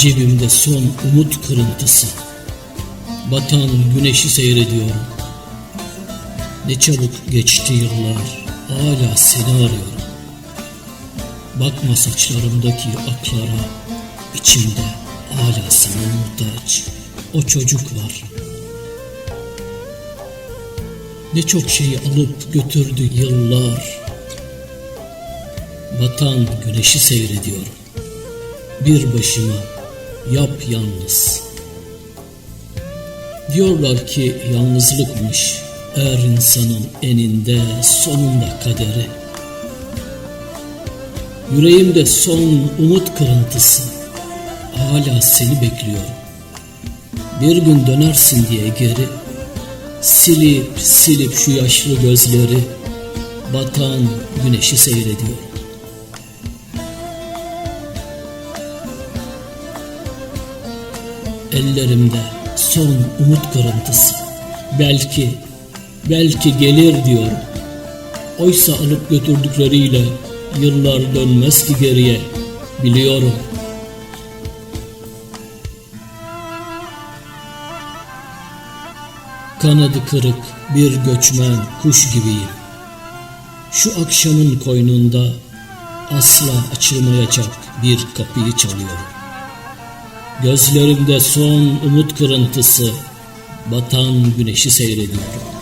Cebimde son umut kırıntısı. Batan güneşi seyrediyorum. Ne çabuk geçti yıllar. Hala seni arıyorum. Bakma saçlarımdaki aklara. içimde hala sana muhtaç. O çocuk var. Ne çok şeyi alıp götürdü yıllar. Batan güneşi seyrediyorum. Bir başıma yap yalnız. Diyorlar ki yalnızlıkmış er insanın eninde sonunda kaderi. Yüreğimde son umut kırıntısı. Hala seni bekliyorum. Bir gün dönersin diye geri. Silip silip şu yaşlı gözleri. Batan güneşi seyrediyorum. Ellerimde son umut kırıntısı. Belki, belki gelir diyorum. Oysa alıp götürdükleriyle yıllar dönmez ki geriye. Biliyorum. Kanadı kırık bir göçmen kuş gibiyim. Şu akşamın koynunda asla açılmayacak bir kapıyı çalıyorum. Gözlerimde son umut kırıntısı, batan güneşi seyrediyorum.